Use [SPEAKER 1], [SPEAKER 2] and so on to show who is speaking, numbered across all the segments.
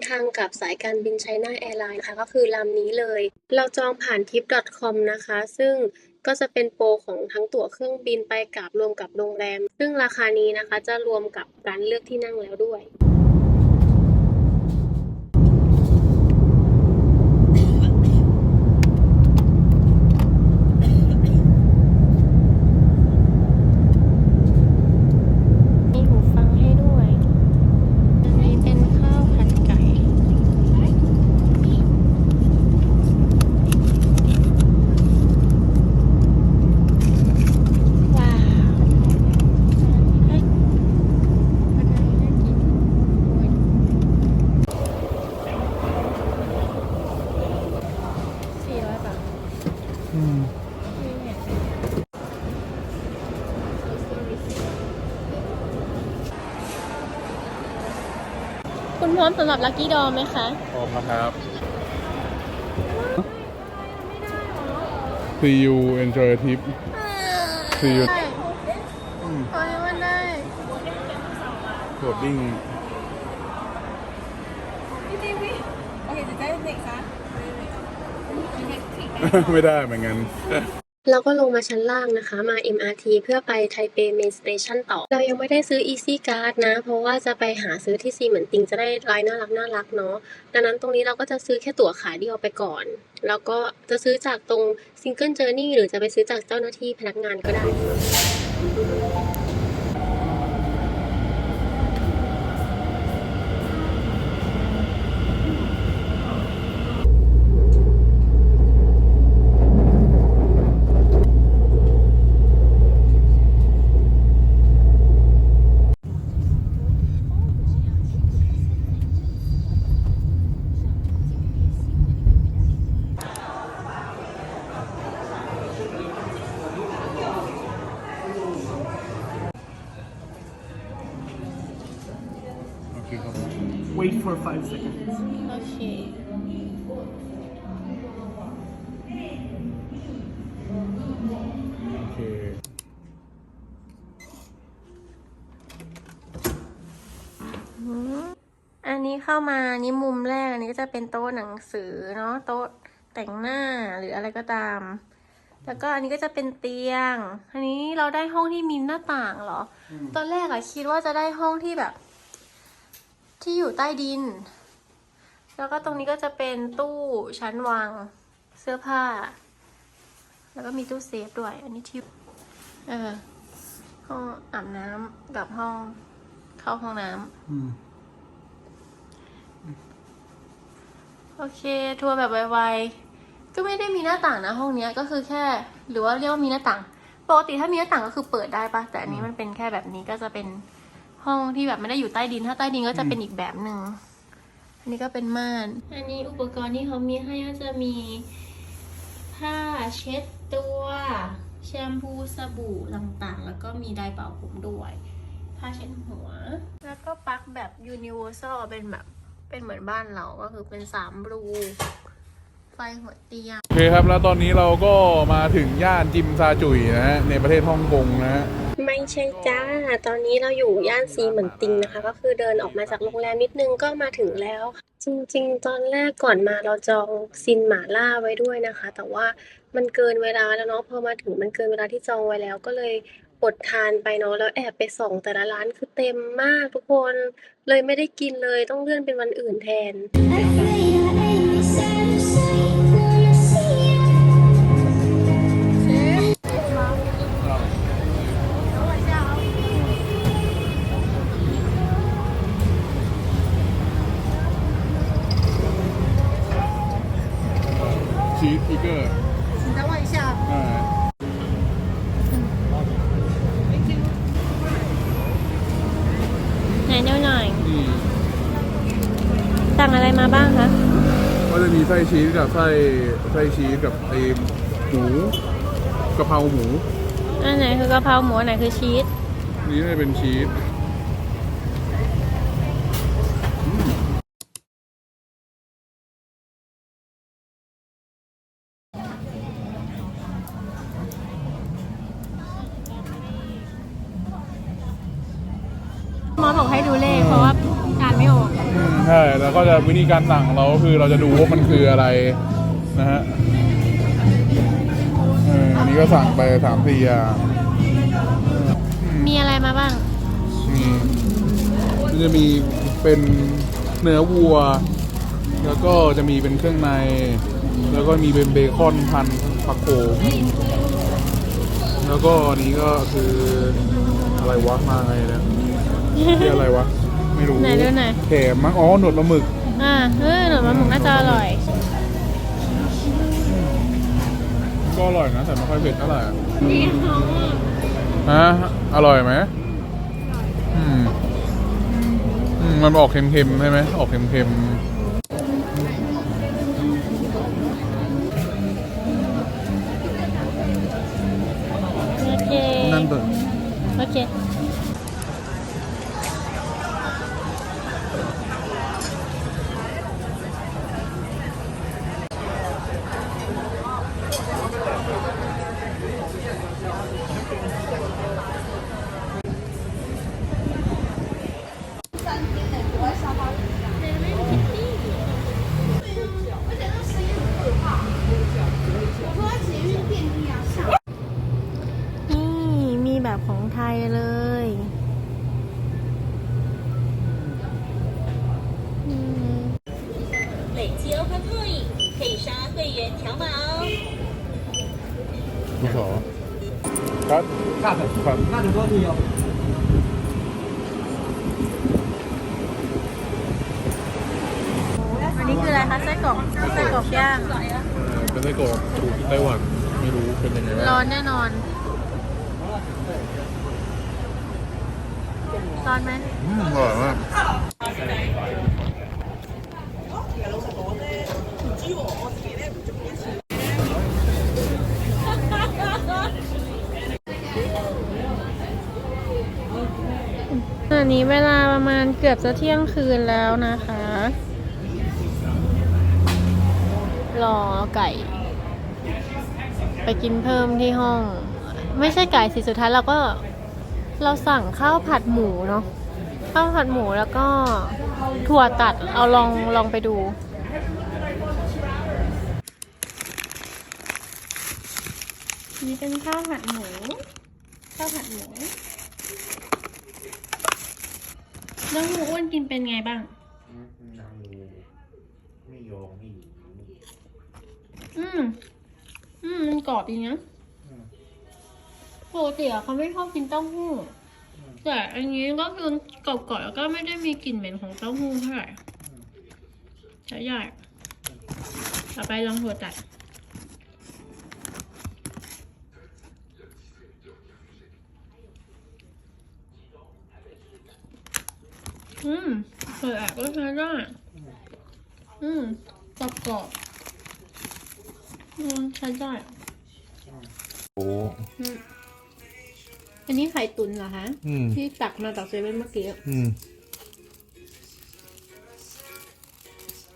[SPEAKER 1] นี้เราเดินทางกับสายการบินไชน่าแอร์ไลน์นะคะก็คือลำนี้เลย เราจองผ่าน trip.com นะคะ ซึ่งก็จะเป็นโปรของทั้งตั๋วเครื่องบินไปกลับรวมกับโรงแรม ซึ่งราคานี้นะคะจะรวมกับการเลือกที่นั่งแล้วด้วย มีหูฟังให้ด้วย อันนี้เป็นข้าวผัดไก่ ว้าวเฮ้ยอะไรน่ากินโอ้ยสี่ร้อยบาท
[SPEAKER 2] อืม
[SPEAKER 1] นี่ไง คุณพร้อมสำหรับลั c กี้ดอมไหมคะ
[SPEAKER 2] พร้อมนะครับ See you enjoy your trip See you
[SPEAKER 1] ได้โอ้ยมันได้
[SPEAKER 2] boarding ไม่ได้เหมือนกัน
[SPEAKER 1] เราก็ลงมาชั้นล่างนะคะ มา MRT เพื่อไปไทเป Main Station ต่อ เรายังไม่ได้ซื้อ Easy Card นะ เพราะว่าจะไปหาซื้อที่ซีเหมือนติงจะได้รายน่ารักน่ารักเนาะ ดังนั้นตรงนี้เราก็จะซื้อแค่ตั๋วขาเดียวไปก่อน แล้วก็จะซื้อจากตรง Single Journey หรือจะไปซื้อจากเจ้าหน้าที่พนักงานก็ได้
[SPEAKER 3] Wait for five seconds.
[SPEAKER 1] โอเค
[SPEAKER 2] โอเค
[SPEAKER 1] อันนี้เข้ามานี่มุมแรก อันนี้ก็จะเป็นโต๊ะหนังสือเนาะ โต๊ะแต่งหน้าหรืออะไรก็ตาม แล้วก็อันนี้ก็จะเป็นเตียง อันนี้เราได้ห้องที่มีหน้าต่างเหรอ ตอนแรกอะคิดว่าจะได้ห้องที่แบบ ที่อยู่ใต้ดิน แล้วก็ตรงนี้ก็จะเป็นตู้ชั้นวางเสื้อผ้า แล้วก็มีตู้เซฟด้วย อันนี้ที่เออห้องอาบน้ำกับห้องเข้าห้องน้ำ
[SPEAKER 2] อืม
[SPEAKER 1] โอเค ทัวร์แบบไวๆ ก็ไม่ได้มีหน้าต่างนะ ห้องเนี้ยก็คือแค่ หรือว่าเรียกว่ามีหน้าต่าง ปกติถ้ามีหน้าต่างก็คือเปิดได้ปะแต่อันนี้มันเป็นแค่แบบนี้ก็จะเป็น ห้องที่แบบไม่ได้อยู่ใต้ดิน ถ้าใต้ดินก็จะเป็นอีกแบบหนึ่งอันนี้ก็เป็นม่าน อันนี้อุปกรณ์ที่เขามีให้ก็จะมีผ้าเช็ดตัวแชมพูสบู่ต่างๆ แล้วก็มีไดร์เป่าผมด้วยผ้าเช็ดหัว แล้วก็ปลั๊กแบบ universal เป็นแบบเป็นเหมือนบ้านเราก็คือเป็นสามรูไฟหัวเตียง
[SPEAKER 2] โอเคครับ แล้วตอนนี้เราก็มาถึงย่านจิมซาจุยนะฮะในประเทศฮ่องกงนะฮะ
[SPEAKER 1] ไม่ใช่จ้า ตอนนี้เราอยู่ย่านซีเหมือนติงนะคะ ก็คือเดินออกมาจากโรงแรมนิดนึงก็มาถึงแล้ว จริงๆ ตอนแรกก่อนมาเราจองซินหมาล่าไว้ด้วยนะคะ แต่ว่ามันเกินเวลาแล้วเนาะ พอมาถึงมันเกินเวลาที่จองไว้แล้วก็เลยอดทานไปเนาะ แล้วแอบไปส่องแต่ละร้านคือเต็มมากทุกคน เลยไม่ได้กินเลยต้องเลื่อนเป็นวันอื่นแทน
[SPEAKER 2] ชีสทิกเกอร์
[SPEAKER 3] 请等我一下。
[SPEAKER 2] อ่า
[SPEAKER 1] ไหนดูหน่อย
[SPEAKER 2] นี่
[SPEAKER 1] สั่งอะไรมาบ้างคะ
[SPEAKER 2] ก็จะมีไส้ชีสกับไส้ไส้ชีสกับไอหมูกะเพราหมู
[SPEAKER 1] อันไหนคือกะเพราหมูอันไหนคือชีส
[SPEAKER 2] นี่น่าจะเป็นชีส
[SPEAKER 1] อสบอกให้ดูเลขเพราะว่าอ่านไม่ออก
[SPEAKER 2] อืมใช่แล้วก็จะวิธีการสั่งของเราก็คือเราจะดูว่ามันคืออะไรนะฮะเอออันนี้ก็สั่งไปสามสี่อย่าง
[SPEAKER 1] มีอะไรมาบ้าง
[SPEAKER 2] มีมันจะมีเป็นเนื้อวัว แล้วก็จะมีเป็นเครื่องใน แล้วก็มีเป็นเบคอนพันผักโขมแล้วก็อันนี้ก็คืออะไรวะมาไงเนี่ย คืออะไรวะ ไม่รู้
[SPEAKER 1] ไหนดูหน่อย
[SPEAKER 2] แถมมั้งอ๋อหนวดปลาหมึก
[SPEAKER 1] อ่าเออหนูมันหมูน่าจะอร่อย
[SPEAKER 2] ก็อร่อยนะแต่ไม่ค่อยเผ็ดเท่าไหร่อะฮะอร่อยไหมอืมอืมมันออกเค็มๆใช่ไหมออกเค็มๆ
[SPEAKER 1] โอเค
[SPEAKER 2] number
[SPEAKER 1] โอเค ครับ
[SPEAKER 2] ครับครับ
[SPEAKER 3] น่า
[SPEAKER 2] จะตั
[SPEAKER 3] วเดียว
[SPEAKER 1] อันนี้คืออะไรคะไส้กรอกไส้กรอกย่าง
[SPEAKER 2] เป็นไส้กรอกถูกไต้หวันไม่รู้เป็นยังไง
[SPEAKER 1] ร้อนแน่นอนร้อนไหม
[SPEAKER 2] อร่อยมาก
[SPEAKER 1] อันนี้เวลาประมาณเกือบจะเที่ยงคืนแล้วนะคะ รอไก่ ไปกินเพิ่มที่ห้อง ไม่ใช่ไก่สิสุดท้ายเราก็เราสั่งข้าวผัดหมูเนาะข้าวผัดหมูแล้วก็ถั่วตัดเอาลองลองไปดูนี่เป็นข้าวผัดหมู ข้าวผัดหมู น้องหมูอ้วนกินเป็นไงบ้าง
[SPEAKER 4] นางงูไม่โยงไม่หนี
[SPEAKER 1] อืม อืม มันกรอบดีนะปกติอะเขาไม่ชอบกินเต้าหู้แต่อันนี้ก็คือกรอบๆแล้วก็ไม่ได้มีกลิ่นเหม็นของเต้าหู้เท่าไหร่ใช้ใหญ่ต่อไปลองถั่วตัด อืมเปิดแอบก็ใช้ได้อืมกรอบกรอบๆอืมใช้ได้
[SPEAKER 4] โอ้
[SPEAKER 1] อืมอันนี้ไข่ตุ๋นเหรอคะ
[SPEAKER 4] อืม
[SPEAKER 1] ที่ตักมาจากเซเว่นเมื่อกี้
[SPEAKER 4] อืม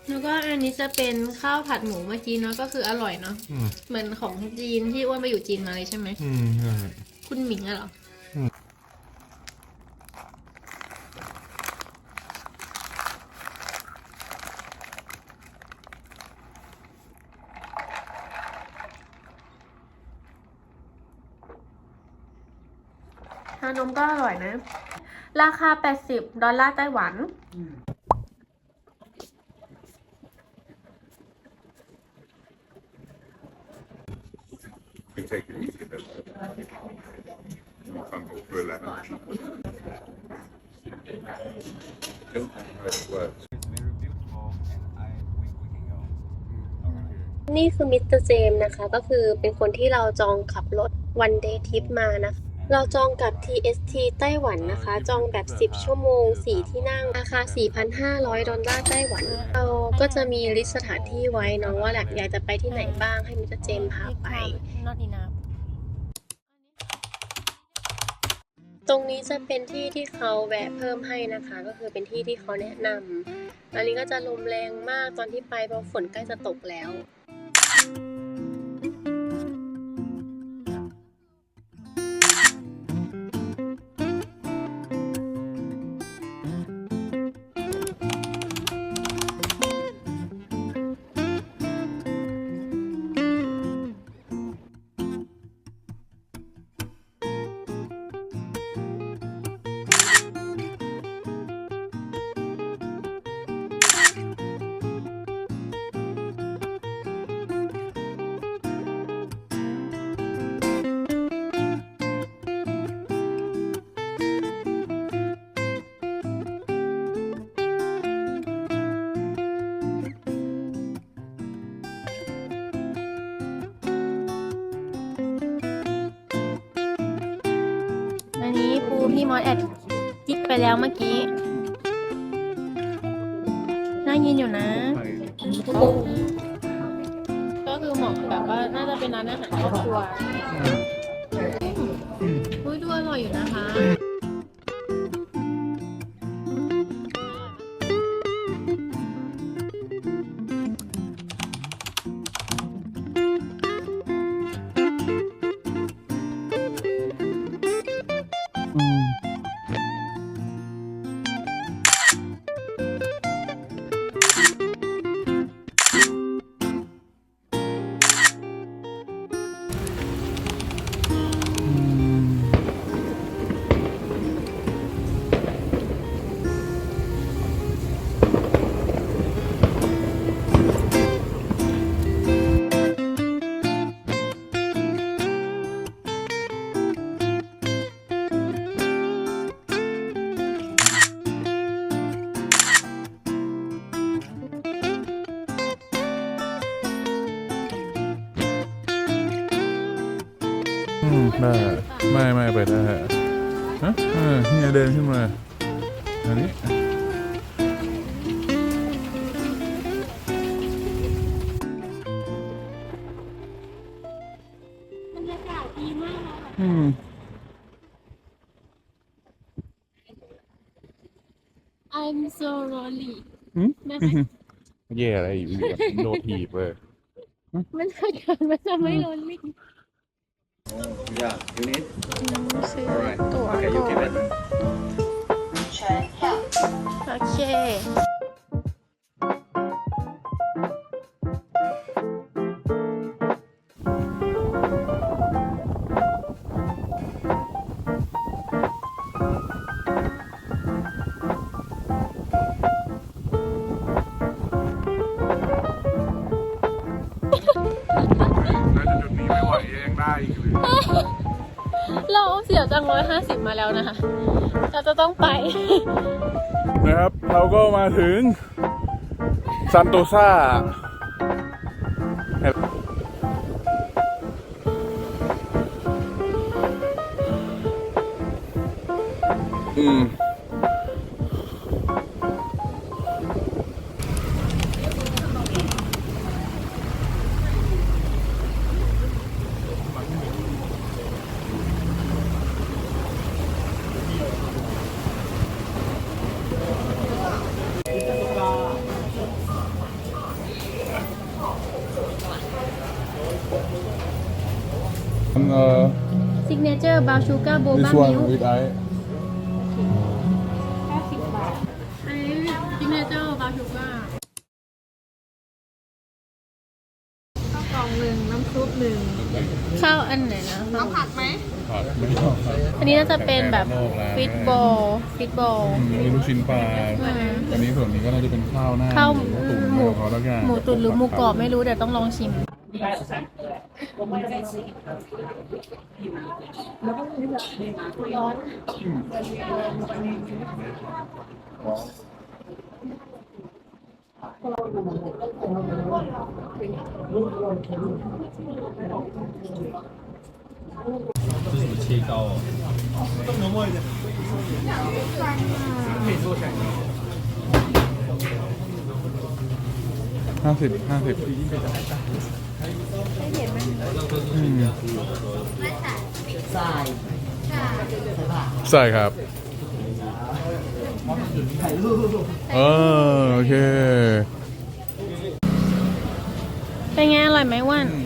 [SPEAKER 1] แล้วก็อันนี้จะเป็นข้าวผัดหมูเมื่อกี้เนาะก็คืออร่อยเนาะ
[SPEAKER 4] อืม
[SPEAKER 1] เหมือนของจีนที่อ้วนไปอยู่จีนมาเลยใช่ไหม
[SPEAKER 4] อืมใช่
[SPEAKER 1] คุณหมิงอะเหรอานมก็อร่อยนะ ราคา 80 ดอลลาร์ไต้หวัน
[SPEAKER 5] take it easy a bit. You can't go through that. Don't know how it works.
[SPEAKER 1] นี่คือมิสเตอร์เจมส์นะคะ ก็คือเป็นคนที่เราจองขับรถวันเดย์ทริปมานะคะ เราจองกับ TST ไต้หวันนะคะ จองแบบ 10 ชั่วโมง 4 ที่นั่ง ราคา 4,500 ดอลลาร์ไต้หวัน เราก็จะมีลิสต์สถานที่ไว้เนาะว่าอยากอยากจะไปที่ไหนบ้างให้มิสเตอร์เจมส์พาไป ตรงนี้จะเป็นที่ที่เขาแวะเพิ่มให้นะคะ ก็คือเป็นที่ที่เขาแนะนำอันนี้ก็จะลมแรงมากตอนที่ไปเพราะฝนใกล้จะตกแล้ว อสแอดคิดไปแล้วเมื่อกี้ น่ายินอยู่นะ ก็คือเหมาะแบบว่าน่าจะเป็นร้านอาหารครอบครัว
[SPEAKER 2] มา
[SPEAKER 1] กเลย
[SPEAKER 2] อืม
[SPEAKER 1] I'm so lonely
[SPEAKER 2] อืม
[SPEAKER 1] นะคะ
[SPEAKER 2] แย่อะไรอยู่แบบโดดถีบเลย
[SPEAKER 1] มันถ้าเกิดมันจะไม่ lonely
[SPEAKER 4] Yeah, you need?
[SPEAKER 1] ซื้อ
[SPEAKER 4] Alright.
[SPEAKER 1] ตั๋ว
[SPEAKER 4] Okay, you
[SPEAKER 1] ก่
[SPEAKER 4] keep
[SPEAKER 1] อน
[SPEAKER 4] it.
[SPEAKER 1] โอเค
[SPEAKER 2] จัง
[SPEAKER 1] ร้อยห้าสิบมาแล้วนะคะ เราจะต้องไป
[SPEAKER 2] นะครับ เราก็มาถึงซันโตซา
[SPEAKER 1] ชูก้าโบ
[SPEAKER 2] this
[SPEAKER 1] บ้า
[SPEAKER 2] one
[SPEAKER 1] มิว
[SPEAKER 2] with ice.
[SPEAKER 1] ห้าสิบบาท อันนี้ Signature บาชูก้า
[SPEAKER 3] ข้าวกล่องหนึ่งน้ำซุปหนึ่ง
[SPEAKER 1] ข้าวอันไหนนะ
[SPEAKER 3] เอาผักไหม
[SPEAKER 2] ผัดไม่ชอบครับ
[SPEAKER 1] อันนี้น่าจะเป็นแบบ
[SPEAKER 2] แกงนอกร้าน
[SPEAKER 1] ฟิตโบฟิตโบ
[SPEAKER 2] อืมมีลูกชิ้นปลา อันนี้ส่วนนี้ก็น่าจะเป็นข้าวหน้า
[SPEAKER 1] ข้าว
[SPEAKER 2] หมูตุ๋น
[SPEAKER 1] หมู
[SPEAKER 2] ของเขาแล้วกัน
[SPEAKER 1] หมูตุ๋นหรือหมูกรอบไม่รู้เดี๋ยวต้องลองชิม
[SPEAKER 2] 一百五三，对，我们再
[SPEAKER 1] 吃一个，然后那个可以拿过来，嗯，再去一个专业嗯，好。这
[SPEAKER 6] 是切糕哦，这么外的，
[SPEAKER 1] 可以坐下。
[SPEAKER 2] 他可以，他可以，已经被打。 อืมใส่ครับเออ โอเค
[SPEAKER 1] เป็นไงอร่อยไหมว่าน
[SPEAKER 7] 你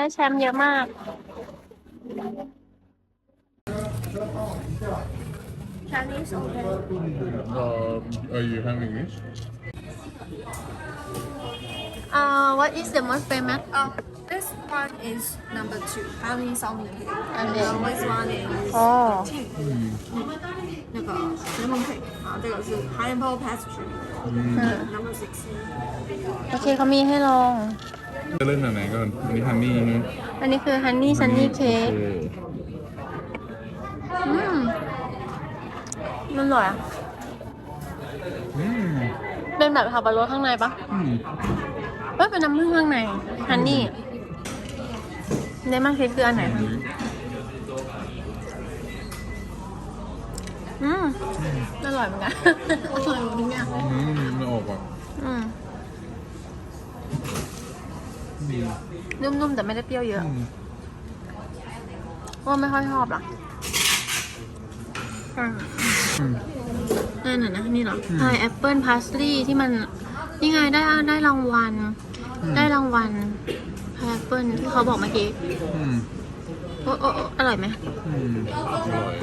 [SPEAKER 1] ได้แชมป์เยอะมาก
[SPEAKER 7] Chinese okay.
[SPEAKER 2] Um, are you having English?
[SPEAKER 1] Uh what is the most famous
[SPEAKER 3] Oh, this one is number two. Honey something.
[SPEAKER 1] And
[SPEAKER 3] And
[SPEAKER 1] then-
[SPEAKER 3] this one is
[SPEAKER 1] อ๋อ
[SPEAKER 3] 那个 lemon cake，然后这个是 pineapple pastry
[SPEAKER 1] 嗯
[SPEAKER 3] number six。
[SPEAKER 1] โอเคเขามีให้ลอง
[SPEAKER 2] จะเล่นแบบไหนก่อนอันนี้ฮันนี่ใช่ไหม
[SPEAKER 1] อันนี้คือฮันนี่ซันนี่เค้ก
[SPEAKER 2] โอ
[SPEAKER 1] อืมมันอร่อยอะ
[SPEAKER 2] อืม
[SPEAKER 1] เป็นแบบสับปะรดข้างในปะ
[SPEAKER 2] อืม
[SPEAKER 1] เอ้ยเป็นน้ำผึ้งข้างในฮันนี่เลมอนเค้กคืออันไหนคะอืมอร่อยเหมือนกันอร่อยเหมือนกันเนี่ย
[SPEAKER 2] อืมไม่ออกอะ
[SPEAKER 1] อืม
[SPEAKER 2] อืม
[SPEAKER 1] นุ่มๆ แต่ไม่ได้เปรี้ยวเยอะ
[SPEAKER 2] อืม
[SPEAKER 1] ว่าไม่ค่อยชอบหรออืม
[SPEAKER 2] อืม
[SPEAKER 1] นั่นน่ะนะนี่เหรอ
[SPEAKER 2] อืม
[SPEAKER 1] พายแอปเปิลพาสลีที่มันนี่ไงได้ได้รางวัล
[SPEAKER 2] อืม
[SPEAKER 1] ได้รางวัลพายแอปเปิลที่เขาบอกเมื่อกี้
[SPEAKER 2] อืม
[SPEAKER 1] โอ้โอ้โอ้อร่อยไหม
[SPEAKER 2] อืมอร่อย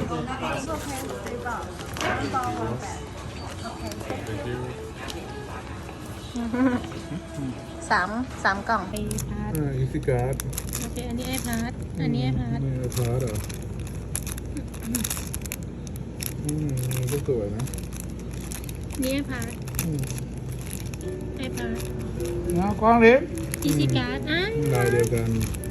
[SPEAKER 1] สามสามกล่อง
[SPEAKER 2] อ่าอีซิการ์ด
[SPEAKER 1] โอเคอันนี้ไอพาร์อันนี้ไอพาร์
[SPEAKER 2] นี่ไอพาร์ดเหรออืมมันก็สวยนะ
[SPEAKER 1] นี่ไอพาร์
[SPEAKER 2] อืม
[SPEAKER 1] ไอพาร์
[SPEAKER 2] เอากล้องเล็ก
[SPEAKER 1] อีซีการ์ดอะ
[SPEAKER 2] ลายเดียวกัน
[SPEAKER 1] อ